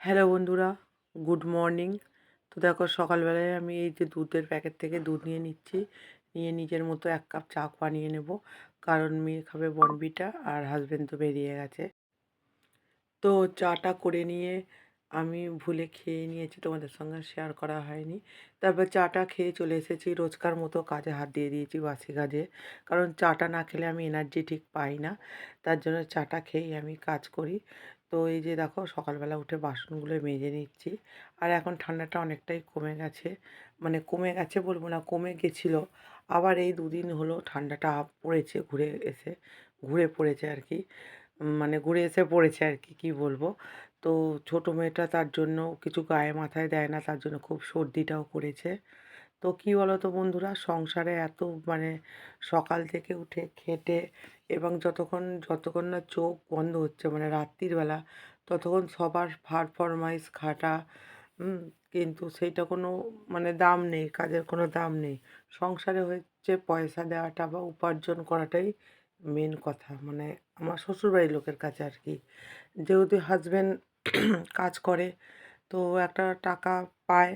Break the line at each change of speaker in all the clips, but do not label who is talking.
Hello বন্ধুরা, good morning. তো দেখো, সকালবেলায় আমি এই যে দুধের প্যাকেট থেকে দুধ নিয়ে নিচ্ছি। নিয়ে নিজের মতো এক কাপ চা বানিয়ে নেব। কারণ মেয়ে খাবে বনবিটা আর হাজবেন্ড তো বেরিয়ে গেছে। তো চাটা করে নিয়ে আমি ভুলে খেয়ে নিয়েছি, তোমাদের সঙ্গে শেয়ার করা হয়নি। তারপর চাটা খেয়ে চলে এসেছি, রোজকার মতো কাজে হাত দিয়ে দিয়েছি বাসি কাজে। কারণ চাটা না খেলে আমি এনার্জি ঠিক পাই না। তার জন্য চাটা খেয়েই আমি কাজ করি। তো এই যে দেখো, সকালবেলা উঠে বাসনগুলো মেজে নিচ্ছি। আর এখন ঠান্ডাটা অনেকটাই কমে গেছে। মানে কমে গেছে বলব না, কমে গেছিল। আবার এই দুদিন হলো ঠান্ডাটা পড়েছে, ঘুরে এসে, ঘুরে পড়েছে আর কি। মানে ঘুরে এসে পড়েছে আর কি, কী বলব? তো ছোটো মেয়েটা তার জন্য কিছু গায়ে মাথায় দেয় না, তার জন্য খুব সর্দিটাও করেছে। তো কী বলো তো বন্ধুরা, সংসারে এত মানে সকাল থেকে উঠে খেটে এবং যতক্ষণ যতক্ষণ না চোখ বন্ধ হচ্ছে মানে রাত্রির বেলা, ততক্ষণ সবার ফার ফরমাইশ খাটা কিন্তু সেইটা কোনো মানে দাম নেই, কাজের কোনো দাম নেই। সংসারে হচ্ছে পয়সা দেওয়াটা বা উপার্জন করাটাই মেন কথা মানে আমার শ্বশুরবাড়ির লোকের কাছে আর কি। যেহেতু হাজব্যান্ড কাজ করে। তো একটা টাকা পায়।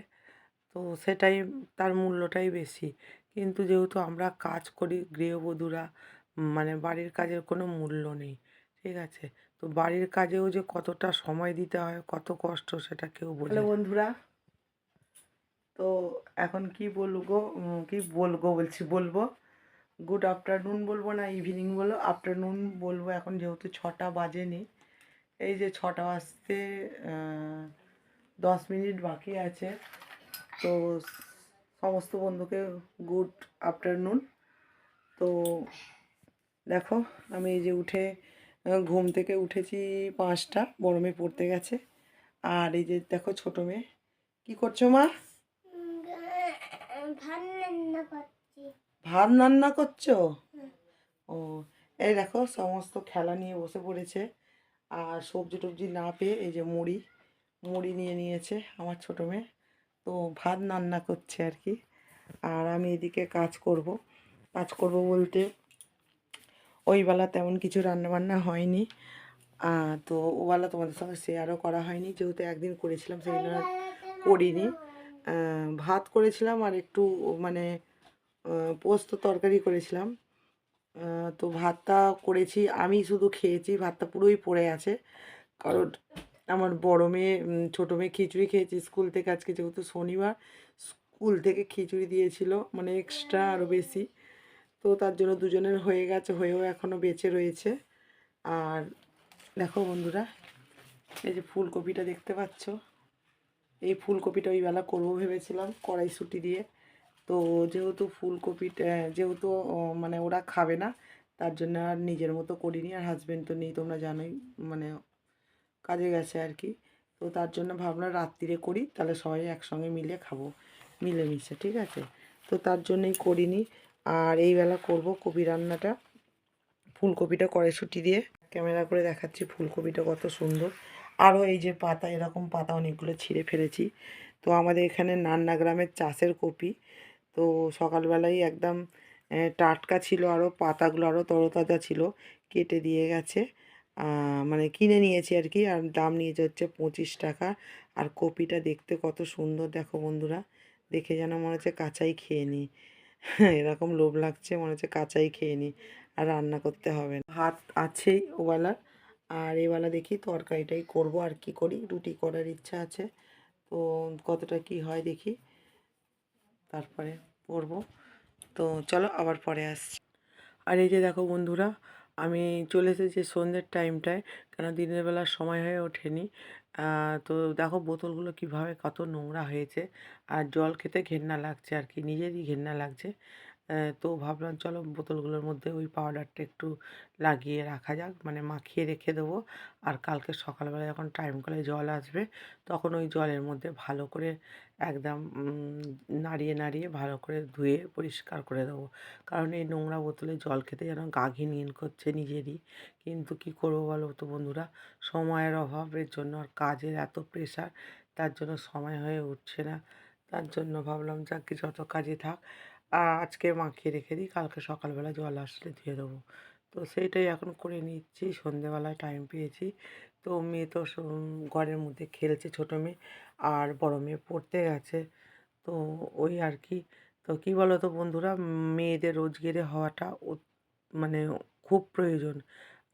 তো সেটাই তার মূল্যটাই বেশি। কিন্তু যেহেতু আমরা কাজ করি গৃহবধূরা মানে বাড়ির কাজের কোনো মূল্য নেই ঠিক আছে? তো বাড়ির কাজেও যে কতটা সময় দিতে হয় কত কষ্ট সেটা কেউ বলে বন্ধুরা। তো এখন কি বলব কি বলব বলছি বলব? গুড আফটারনুন বলব না ইভিনিং বলো? আফটারনুন বলব এখন যেহেতু ছটা বাজেনি। এই যে ছটা বাজতে দশ মিনিট বাকি আছে। তো সমস্ত বন্ধুকে গুড আফটারনুন। তো দেখো আমি এই যে উঠে ঘুম থেকে উঠেছি পাঁচটা বড় মেয়ে পড়তে গেছে। আর এই যে দেখো ছোটো মেয়ে কী করছ মা?
ভাত
ভাত রান্না করছ? ও এই দেখো সমস্ত খেলা নিয়ে বসে পড়েছে। আর সবজি টবজি না পেয়ে এই যে মুড়ি মুড়ি নিয়ে নিয়েছে আমার ছোটো মেয়ে। তো ভাত রান্না করছে আর কি। আর আমি এদিকে কাজ করব। কাজ করব বলতে ওই বেলা তেমন কিছু রান্নাবান্না হয়নি। তো ওবেলা তোমাদের সঙ্গে শেয়ারও করা হয়নি। যেহেতু একদিন করেছিলাম সেদিন আর করিনি। ভাত করেছিলাম আর একটু মানে পোস্ত তরকারি করেছিলাম। তো ভাতটা করেছি, আমি শুধু খেয়েছি, ভাতটা পুরোই পড়ে আছে। কারণ আমার বড় মেয়ে ছোটো মেয়ে খিচুড়ি খেয়েছি স্কুল থেকে আজকে যেহেতু শনিবার, স্কুল থেকে খিচুড়ি দিয়েছিল মানে এক্সট্রা আরও বেশি। তো তার জন্য দুজনের হয়ে গেছে, হয়েও এখনও বেঁচে রয়েছে। আর দেখো বন্ধুরা, এই যে ফুলকপিটা দেখতে পাচ্ছ? এই ফুলকপিটা ওই বেলা করব ভেবেছিলাম, কড়াইশুঁটি দিয়ে। তো যেহেতু ফুলকপিটা যেহেতু মানে ওরা খাবে না, তার জন্য আর নিজের মতো করিনি আর হাজবেন্ড তো নেই, তোমরা জানোই মানে কাজে গেছে আর কি। তো তার জন্য ভাবলাম রাত্রিরে করি, তাহলে সবাই একসঙ্গে মিলে খাব, মিলেমিশে, ঠিক আছে? তো তার জন্যই করিনি, আর এই বেলা করব কপি রান্নাটা, ফুলকপিটা কড়াইশুঁটি দিয়ে। ক্যামেরা করে দেখাচ্ছি ফুলকপিটা কত সুন্দর। আরও এই যে পাতা, এরকম পাতা অনেকগুলো ছিঁড়ে ফেলেছি। তো আমাদের এখানে নান্না গ্রামের চাষের কপি তো সকালবেলায় একদম টাটকা ছিল আরও পাতাগুলো আরও তরতাজা ছিল, কেটে দিয়ে গেছে। মানে কিনে নিয়েছি আর কি, আর দাম নিয়েছে হচ্ছে পঁচিশ টাকা। আর কপিটা দেখতে কত সুন্দর, দেখো বন্ধুরা। দেখে যেন মনে হচ্ছে কাঁচাই খেয়ে নিই। এরকম লোভ লাগছে, মনে হচ্ছে কাঁচাই খেয়ে নিই। আর রান্না করতে হবে না। ভাত আছেই ওবেলার, আর এবেলা দেখি তরকারিটাই করব, আর কি করি? রুটি করার ইচ্ছা আছে। তো কতটা কি হয় দেখি। তারপরে পরবো। তো চলো আবার পরে আসছি। আর এই যে দেখো বন্ধুরা, আমি চলে এসেছি সন্ধ্যের টাইমটায় কেন দিনের বেলা সময় হয়ে ওঠেনি। তো দেখো বোতলগুলো কীভাবে কত নোংরা হয়েছে, আর জল খেতে ঘেন্না লাগছে আর কি, নিজেরই ঘেন্না লাগছে। তো ভাবলাম চলো বোতলগুলোর মধ্যে ওই পাউডারটা একটু লাগিয়ে রাখা যাক মানে মাখিয়ে রেখে দেবো। আর কালকে সকালবেলা যখন টাইম কলে জল আসবে, তখন ওই জলের মধ্যে ভালো করে একদম নাড়িয়ে নাড়িয়ে ভালো করে ধুয়ে পরিষ্কার করে দেবো। কারণ এই নোংরা বোতলে জল খেতে যেন গা ঘিনঘিন করছে নিজেরই। কিন্তু কি করব বলো তো বন্ধুরা? সময়ের অভাবের জন্য আর কাজের এত প্রেশার তার জন্য সময় হয়ে উঠছে না। তার জন্য ভাবলাম যাক যত কাজে থাক। আজকে মাখিয়ে রেখে দিই, কালকে সকালবেলা জল আসলে ধুয়ে দেবো। তো সেইটাই এখন করে নিচ্ছি, সন্ধেবেলায় টাইম পেয়েছি। তো মেয়ে তো ঘরের মধ্যে খেলছে, ছোটো মেয়ে, আর বড় মেয়ে পড়তে গেছে। তো ওই আর কি। তো কী বলো তো বন্ধুরা, মেয়েদের রোজগারে হওয়াটা মানে খুব প্রয়োজন।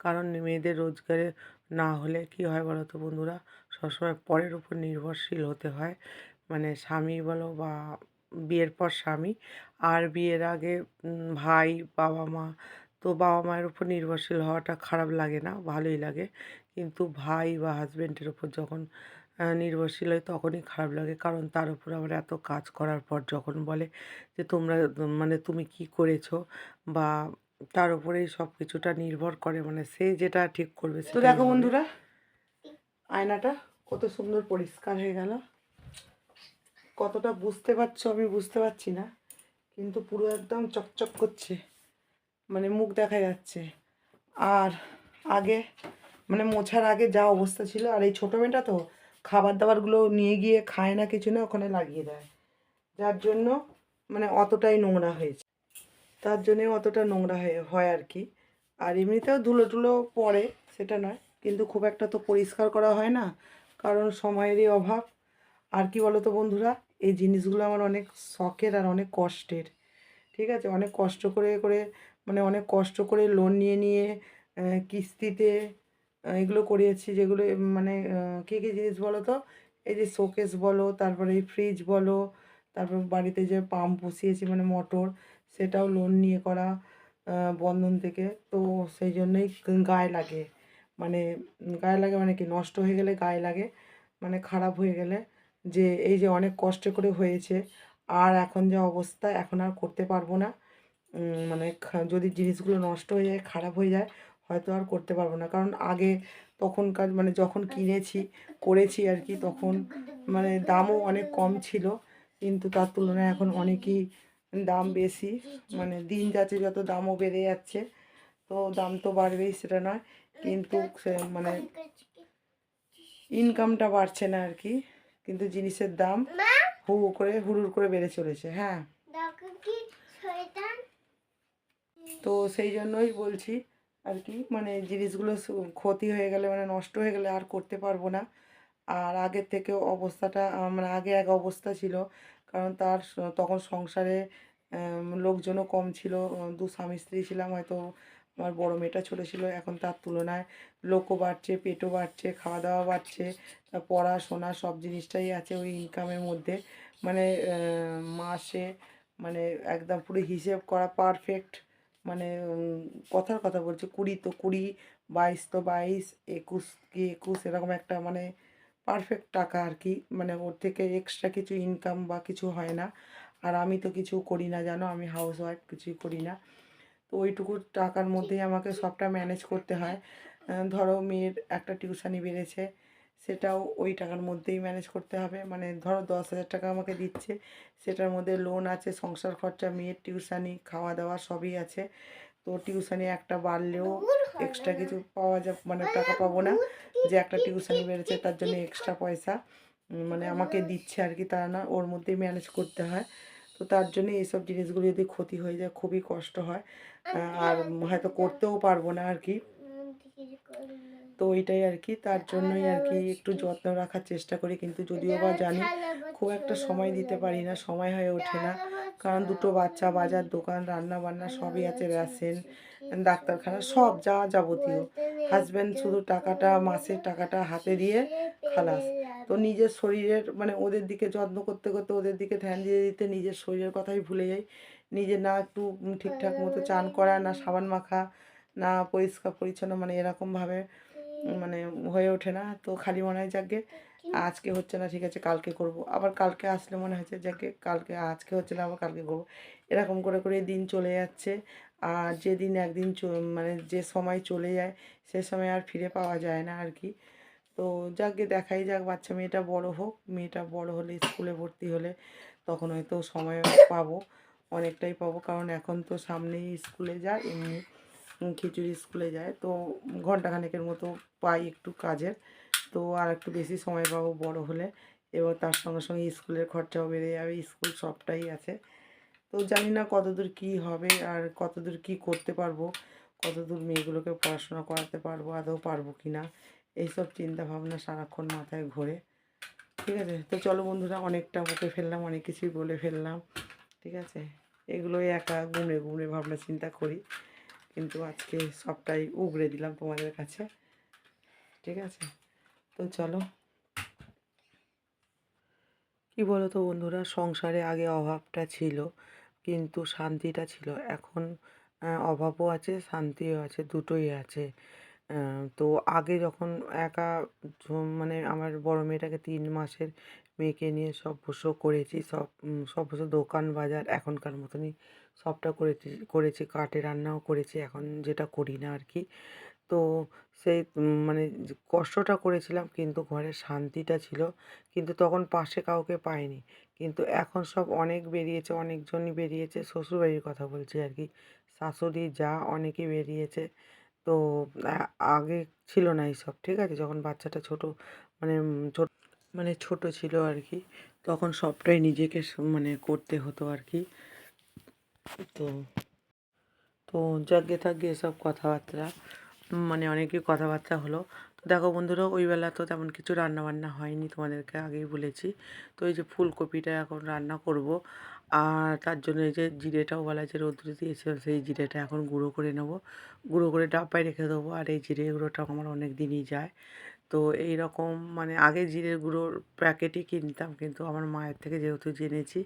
কারণ মেয়েদের রোজগারে না হলে কি হয় বলো তো বন্ধুরা, সবসময় পরের উপর নির্ভরশীল হতে হয়। মানে স্বামী বলো বা বিয়ের পর স্বামী। আর বিয়ের আগে ভাই বাবা মা। তো বাবা মায়ের উপর নির্ভরশীল হওয়াটা খারাপ লাগে না ভালোই লাগে। কিন্তু ভাই বা হাজব্যান্ডের উপর যখন নির্ভরশীল হয় তখনই খারাপ লাগে। কারণ তার উপর আবার এত কাজ করার পর যখন বলে যে তোমরা মানে তুমি কি করেছ? বা তার উপরেই সব কিছুটা নির্ভর করে। মানে সে যেটা ঠিক করবে তো দেখো বন্ধুরা আয়নাটা কত সুন্দর পরিষ্কার হয়ে গেল। কতটা বুঝতে পারছ আমি বুঝতে পারছি না, কিন্তু পুরো একদম চকচক করছে মানে মুখ দেখা যাচ্ছে। আর আগে মানে মোছার আগে যা অবস্থা ছিল, আর এই ছোটো মেয়েটা তো খাবার দাবারগুলো নিয়ে গিয়ে খায় না কিছু না, ওখানে লাগিয়ে দেয়। যার জন্য মানে অতটাই নোংরা হয়েছে। তার জন্যে অতটা নোংরা হয়ে, হয় আর কি। আর এমনিতেও ধুলো টুলো পড়ে, সেটা নয়, কিন্তু খুব একটা তো পরিষ্কার করা হয় না, কারণ সময়েরই অভাব। আর কি বলো তো বন্ধুরা এই জিনিসগুলো আমার অনেক শখের আর অনেক কষ্টের। ঠিক আছে? অনেক কষ্ট করে করে মানে অনেক কষ্ট করে লোন নিয়ে নিয়ে কিস্তিতে এগুলো করিয়েছি যেগুলো মানে কী কী জিনিস বলো তো? এই যে শোকেস বলো, তারপরে এই ফ্রিজ বলো, তারপর বাড়িতে যে পাম্প বসিয়েছি মানে মোটর সেটাও লোন নিয়ে করা বন্ধন থেকে। তো সেই জন্যই গায়ে লাগে। মানে গায়ে লাগে মানে কি? নষ্ট হয়ে গেলে গায়ে লাগে। মানে খারাপ হয়ে গেলে যে এই যে অনেক কষ্ট করে হয়েছে আর এখন যা অবস্থা এখন আর করতে পারব না। মানে যদি জিনিসগুলো নষ্ট হয়ে যায় খারাপ হয়ে যায় হয়তো আর করতে পারব না। কারণ আগে তখনকার মানে যখন কিনেছি করেছি আর কি তখন মানে দামও অনেক কম ছিল। কিন্তু তার তুলনায় এখন অনেকই দাম বেশি। মানে দিন যাচ্ছে যত দামও বেড়ে যাচ্ছে তো দাম তো বাড়বেই সেটা নয়। কিন্তু মানে ইনকামটা বাড়ছে না আর কি। কিন্তু জিনিসের দাম হু হু করে হুড়ুর করে বেড়ে চলেছে হ্যাঁ। তো সেই জন্যই বলছি আর কি মানে জিনিসগুলো ক্ষতি হয়ে গেলে মানে নষ্ট হয়ে গেলে আর করতে পারব না। আর আগের থেকে অবস্থাটা মানে আগে এক অবস্থা ছিল কারণ তার তখন সংসারে লোকজনও কম ছিল দু স্বামী স্ত্রী ছিলাম হয়তো আমার বড় মেয়েটা ছোটো ছিল, এখন তার তুলনায় লোকও বাড়ছে, পেটও বাড়ছে খাওয়া দাওয়া বাড়ছে পড়াশোনা সব জিনিসটাই আছে ওই ইনকামের মধ্যে। মানে মাসে মানে একদম পুরো হিসেব করা পারফেক্ট মানে কথার কথা বলছি, কুড়ি তো কুড়ি, বাইশ তো বাইশ, একুশ কি একুশ, এরকম একটা মানে পারফেক্ট টাকা আর কি মানে ওর থেকে এক্সট্রা কিছু ইনকাম বা কিছু হয় না। আর আমি তো কিছু করি না, জানো, আমি হাউস ওয়াইফ কিছুই করি না। তো ওইটুকু টাকার মধ্যেই আমাকে সবটা ম্যানেজ করতে হয়। ধরো মেয়ের একটা টিউশানি বেড়েছে, সেটাও ওই টাকার মধ্যেই ম্যানেজ করতে হবে। মানে ধরো দশ হাজার টাকা আমাকে দিচ্ছে, সেটার মধ্যে লোন আছে, সংসার খরচা, মেয়ের টিউশানি খাওয়া দাওয়া সবই আছে। তো টিউশানি একটা বাড়লেও এক্সট্রা কিছু পাওয়া যা মানে টাকা পাবো না। যে একটা টিউশানি বেড়েছে, তার জন্য এক্সট্রা পয়সা মানে আমাকে দিচ্ছে আর কি, তা না, ওর মধ্যেই ম্যানেজ করতে হয়। তো তার জন্য এইসব জিনিসগুলো যদি ক্ষতি হয়ে যায় খুবই কষ্ট হয়। আর হয়তো করতেও পারব না আর কি। তো ওইটাই আর কি তার জন্যই আর কি একটু যত্ন রাখার চেষ্টা করি কিন্তু যদিও বা জানি খুব একটা সময় দিতে পারি না সময় হয়ে ওঠে না। কারণ দুটো বাচ্চা বাজার দোকান রান্না বান্না সবই আছে রেশন ডাক্তারখানা সব যা যাবতীয়। হাজব্যান্ড শুধু টাকাটা মাসের টাকাটা হাতে দিয়ে খালাস। তো নিজের শরীরের মানে ওদের দিকে যত্ন করতে করতে ওদের দিকে ধ্যান দিয়ে দিতে নিজের শরীরের কথাই ভুলে যাই। নিজে না একটু ঠিকঠাক মতো চান করা, না সাবান মাখা, না পরিষ্কার পরিচ্ছন্ন মানে এরকমভাবে মানে হয়ে ওঠে না। তো খালি মনে হয় যাকে আজকে হচ্ছে না, ঠিক আছে, কালকে করব। আবার কালকে আসলে মনে হচ্ছে যাকে কালকে, আজকে হচ্ছে না, আবার কালকে করব। এরকম করে করে দিন চলে যাচ্ছে। আর যেদিন একদিন মানে যে সময় চলে যায়, সে সময় আর ফিরে পাওয়া যায় না আর কি। তো যাকে দেখাই যাক, বাচ্চা মেয়েটা বড় হোক, মেয়েটা বড় হলে, স্কুলে ভর্তি হলে তখন হয়তো সময় পাবো, অনেকটাই পাবো। কারণ এখন তো সামনেই স্কুলে যায়, এমনি খিচুড়ি স্কুলে যায়। তো ঘন্টাখানেকের মতো পাই একটু কাজের। তো আর একটু বেশি সময় পাবো বড় হলে। এবার তার সঙ্গে সঙ্গে স্কুলের খরচাও বেড়ে যাবে, স্কুল সবটাই আছে। তো জানি না কতদূর কী হবে আর কতদূর কী করতে পারব, কতদূর মেয়েগুলোকে পড়াশোনা করাতে পারব, আদৌ পারব কি না। এইসব চিন্তা ভাবনা সারাক্ষণ মাথায় ঘোরে। ঠিক আছে? তো চলো বন্ধুরা, অনেকটা বকে ফেললাম, অনেক কিছুই বলে ফেললাম। ঠিক আছে? এগুলোই একা গুমড়ে গুমড়ে ভাবনা চিন্তা করি। কিন্তু আজকে সবটাই উগড়ে দিলাম তোমাদের কাছে। ঠিক আছে? তো চলো। কি বলো তো বন্ধুরা, সংসারে আগে অভাবটা ছিল, কিন্তু শান্তিটা ছিল। এখন অভাবও আছে, শান্তিও আছে, দুটোই আছে। তো আগে যখন একা মানে আমার বড় মেয়েটাকে তিন মাসের মেয়েকে নিয়ে সব বসে করেছি, সব সব বসে দোকান বাজার এখনকার মতনই সবটা করেছি করেছি কাঠে রান্নাও করেছি, এখন যেটা করি না আর কি তো সেই মানে কষ্টটা করেছিলাম কিন্তু ঘরে শান্তিটা ছিল, কিন্তু তখন পাশে কাউকে পাইনি। কিন্তু এখন সব অনেক বেরিয়েছে, অনেকজনই বেরিয়েছে, শ্বশুরবাড়ির কথা বলছি আর কি শাশুড়ি, যা অনেকেই বেরিয়েছে। তো আগে ছিল না এইসব, ঠিক আছে? যখন বাচ্চাটা ছোট মানে ছোট মানে ছোট ছিল আর কি তখন সবটাই নিজেকে মানে করতে হতো আর কি তো তো যাকে থাকবে এসব কথাবার্তা মানে অনেকই কথাবার্তা হলো। তো দেখো বন্ধুরা, ওই বেলা তো তেমন কিছু রান্না বান্না হয়নি তোমাদেরকে আগেই বলেছি। তো এই যে ফুলকপিটা এখন রান্না করব। আর তার জন্য এই যে জিরেটাও বলা যে রৌদ্রে দিয়েছিলাম সেই জিরেটা এখন গুঁড়ো করে নেব। গুঁড়ো করে ডাব্বায় রেখে দেবো আর এই জিরে গুঁড়োটাও আমার অনেক দিনই যায়। তো এই রকম মানে আগে জিরের গুঁড়োর প্যাকেটই কিনতাম কিন্তু আমার মায়ের থেকে যেহেতু জেনেছি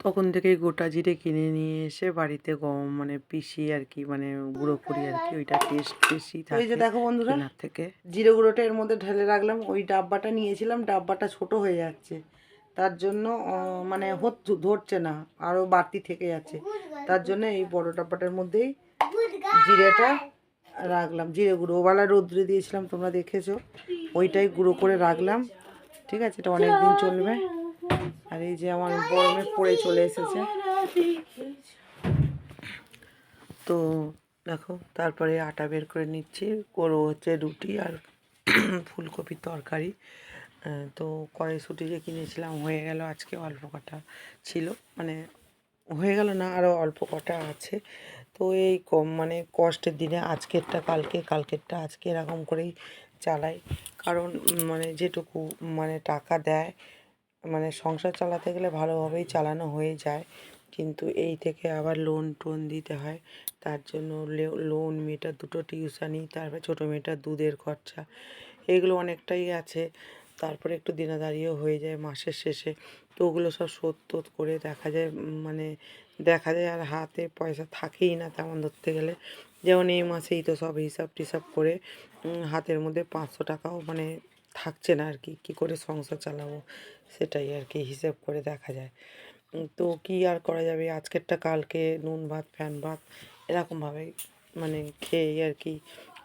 তখন থেকেই গোটা জিরে কিনে নিয়ে এসে বাড়িতে গম মানে পিষি আর কি মানে গুঁড়ো করি আর কি ওইটা টেস্ট বেশি থাকে
এই যে দেখো বন্ধুরা
থেকে।
জিরে গুঁড়োটা এর মধ্যে ঢেলে রাখলাম ওই ডাব্বাটা নিয়েছিলাম ডাব্বাটা ছোট হয়ে যাচ্ছে। তার জন্য মানে ধরছে না আরও বাড়তি থেকে যাচ্ছে। তার জন্য এই বড় ডাব্বাটার মধ্যেই জিরেটা রাখলাম। জিরে গুঁড়ো। ওবেলা রোদ্রে দিয়েছিলাম, তোমরা দেখেছ? ওইটাই গুঁড়ো করে রাখলাম। ঠিক আছে, এটা অনেক দিন চলবে। আর এই যে আমার গরমে পড়ে চলে এসেছে।
তো দেখো, তারপরে আটা বের করে নিচ্ছি। করব হচ্ছে রুটি আর ফুলকপির তরকারি। তো কড়াইশুঁটি যে কিনেছিলাম, হয়ে গেল আজকে অল্প কটা ছিল। মানে হয়ে গেল না আরও অল্প কটা আছে। তো এই কম মানে কষ্টের দিনে আজকেরটা, কালকে, কালকেরটা আজকে এরকম করেই চালাই। কারণ মানে যেটুকু মানে টাকা দেয় মানে সংসার চালাতে গেলে ভালোভাবেই চালানো হয়ে যায়। কিন্তু এই থেকে আবার লোন টোন দিতে হয়। তার জন্য লোন মেয়েটার দুটো টিউশানি তারপরে ছোটো মেয়েটার দুধের খরচা। এগুলো অনেকটাই আছে। তারপরে একটু দিনাদারিও হয়ে যায় মাসের শেষে। তো ওগুলো সব শোধ টোধ করে দেখা যায় মানে দেখা যায় আর হাতে পয়সা থাকেই না তেমন ধরতে গেলে। যেমন এই মাসেই তো সব হিসাব টিসাব করে হাতের মধ্যে পাঁচশো টাকাও মানে থাকছে না আর কি। কী করে সংসার চালাবো সেটাই আর কি হিসেব করে দেখা যায়। তো কি আর করা যাবে? আজকেরটা কালকে নুন ভাত, ফ্যান ভাত এরকমভাবে মানে খেয়েই আর কি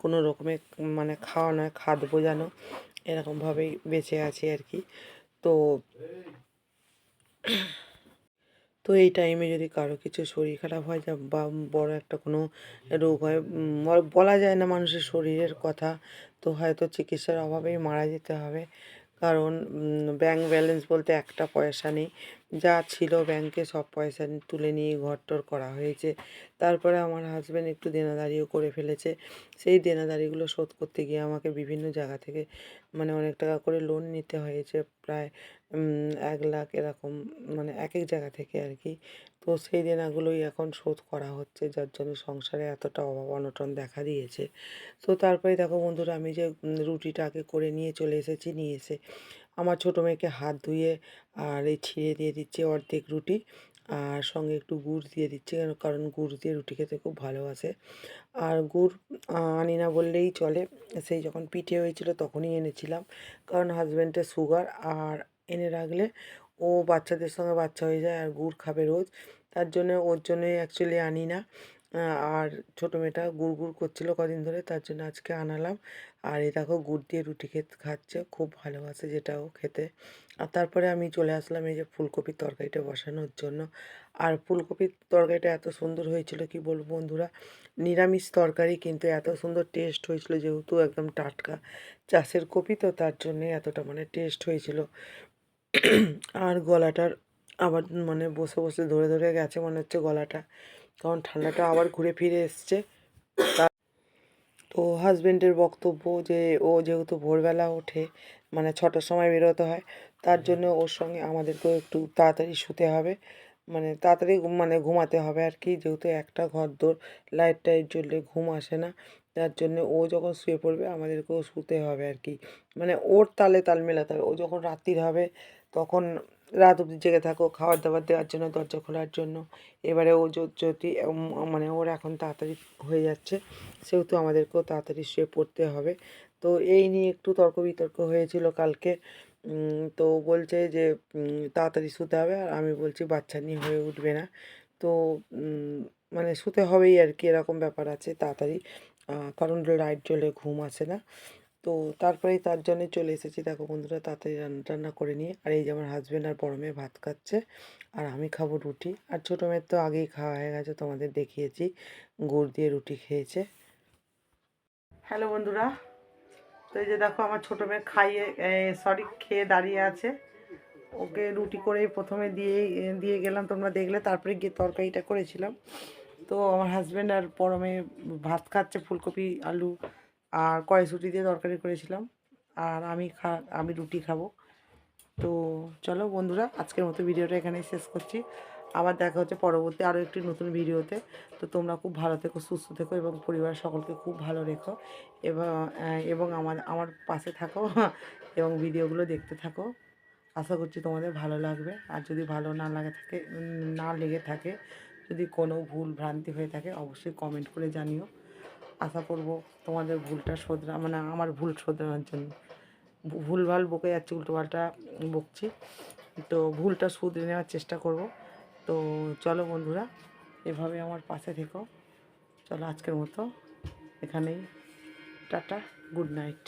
কোনো রকমে মানে খাওয়া নয় খাদ বোঝানো এরকমভাবেই বেঁচে আছি আর কি। তো তো এই টাইমে যদি কারও কিছু শরীর খারাপ হয়, যা বা বড় একটা কোনো রোগ হয় বলা যায় না মানুষের শরীরের কথা, তো হয়তো চিকিৎসার অভাবেই মারা যেতে হবে। কারণ ব্যাংক ব্যালেন্স বলতে একটা পয়সা নেই। যা ছিল ব্যাংকে সব পয়সা তুলে নিয়ে ঘরটর করা হয়েছে। তারপরে আমার হাজব্যান্ড একটু দেনাদারিও করে ফেলেছে। সেই দেনাদারিগুলো শোধ করতে গিয়ে আমাকে বিভিন্ন জায়গা থেকে মানে অনেক টাকা করে লোন নিতে হয়েছে। প্রায় এক লাখ এরকম মানে এক এক জায়গা থেকে আর কি। তো সেই দেনাগুলোই এখন শোধ করা হচ্ছে, যার জন্য সংসারে এতটা অভাব অনটন দেখা দিয়েছে। তো তারপরে দেখো বন্ধুরা, আমি যে রুটিটাকে করে নিয়ে চলে এসেছি, নিয়ে এসে আমার ছোটো মেয়েকে হাত ধুয়ে আর এই ছিঁড়ে দিয়ে দিচ্ছে অর্ধেক রুটি আর সঙ্গে একটু গুড় দিয়ে দিচ্ছে কারণ গুড় দিয়ে রুটি খেতে খুব ভালোবাসে। আর গুড় আনি না বললেই চলে। সেই যখন পিঠে হয়েছিল তখনই এনেছিলাম, কারণ হাজব্যান্ডের সুগার আর এনে রাখলে ও বাচ্চাদের সঙ্গে বাচ্চা হয়ে যায় আর গুড় খাবে রোজ। তার জন্য, ওর জন্যই অ্যাকচুয়ালি আনি না। আর ছোটো মেয়েটা গুড় গুড় করছিল কদিন ধরে, তার জন্য আজকে আনালাম। আর এই দেখো গুড় দিয়ে রুটি খেতে, খাচ্ছে, খুব ভালোবাসে যেটা ও খেতে। আর তারপরে আমি চলে আসলাম এই যে ফুলকপির তরকারিটা বসানোর জন্য। আর ফুলকপির তরকারিটা এত সুন্দর হয়েছিল, কি বলব বন্ধুরা? নিরামিষ তরকারি কিন্তু এত সুন্দর টেস্ট হয়েছিল, যেহেতু একদম টাটকা। চাষের কপি তো তার জন্যে এতটা মানে টেস্ট হয়েছিল। আর গলাটার আবার মানে বসে বসে ধরে ধরে গেছে মনে হচ্ছে গলাটা। কারণ ঠান্ডাটা আবার ঘুরে ফিরে এসছে। তো হাজবেন্ডের বক্তব্য যে ও যেহেতু ভোরবেলা ওঠে মানে ছটার সময় বেরোতে হয়, তার জন্য ওর সঙ্গে আমাদেরকেও একটু তাড়াতাড়ি শুতে হবে। মানে তাড়াতাড়ি মানে ঘুমাতে হবে আর কি, যেহেতু একটা ঘর দোর, লাইট টাইট জ্বললে ঘুম আসে না। তার জন্য ও যখন শুয়ে পড়বে, আমাদেরকেও শুতে হবে আর কি। মানে ওর তালে তাল মেলাতে হবে। ও যখন রাত্রির হবে তখন রাত অবধি জেগে থাকো খাবার দাবার দেওয়ার জন্য, দরজা খোলার জন্য। এবারে ও যদি মানে ওর এখন তাড়াতাড়ি হয়ে যাচ্ছে, সেহেতু আমাদেরকেও তাড়াতাড়ি শুয়ে পড়তে হবে। তো এই নিয়ে একটু তর্ক বিতর্ক হয়েছিল কালকে। তো বলছে যে তাড়াতাড়ি শুতে হবে, আর আমি বলছি বাচ্চা নিয়ে হয়ে উঠবে না। তো মানে শুতে হবেই আর কি, এরকম ব্যাপার আছে তাড়াতাড়ি। কারণ লাইট জ্বলে ঘুম আসে না। তো তারপরেই তার জন্যে চলে এসেছি। দেখো বন্ধুরা, তাড়াতাড়ি রান্না টান্না করে নিয়ে। আর এই যে আমার হাজব্যান্ড আর বড় মেয়ে ভাত খাচ্ছে, আর আমি খাব রুটি। আর ছোটো মেয়ের তো আগেই খাওয়া হয়ে গেছে, তোমাদের দেখিয়েছি। গুড় দিয়ে রুটি খেয়েছে। হ্যালো বন্ধুরা, তো এই যে দেখো আমার ছোটো মেয়ে খাইয়ে সরি খেয়ে দাঁড়িয়ে আছে। ওকে রুটি করে প্রথমে দিয়ে দিয়ে গেলাম। তোমরা দেখলে তারপরে গিয়ে তরকারিটা করেছিলাম। তো আমার হাজব্যান্ড আর মেয়ে ভাত খাচ্ছে, ফুলকপি, আলু আর কড়াইশুটি দিয়ে তরকারি করেছিলাম। আর আমি খা, আমি রুটি খাব। তো চলো বন্ধুরা, আজকের মতো ভিডিওটা এখানেই শেষ করছি। আবার দেখা হচ্ছে পরবর্তী আরও একটি নতুন ভিডিওতে। তো তোমরা খুব ভালো থেকো, সুস্থ থেকো এবং পরিবার সকলকে খুব ভালো রেখো। এবং এবং আমার আমার পাশে থাকো এবং ভিডিওগুলো দেখতে থাকো। আশা করছি তোমাদের ভালো লাগবে। আর যদি ভালো না লাগে থাকে, না লেগে থাকে, যদি কোনো ভুল ভ্রান্তি হয়ে থাকে, অবশ্যই কমেন্ট করে জানিও। আশা করব তোমাদের ভুলটা শোধরা মানে আমার ভুল শোধরানোর জন্য। ভুলভাল বকে যাচ্ছি, উল্টোপাল্টা বকছি। তো ভুলটা শুধরে নেওয়ার চেষ্টা করব। তো চলো বন্ধুরা, এভাবে আমার পাশে থেকো। চলো আজকের মতো এখানেই। Tata, good night.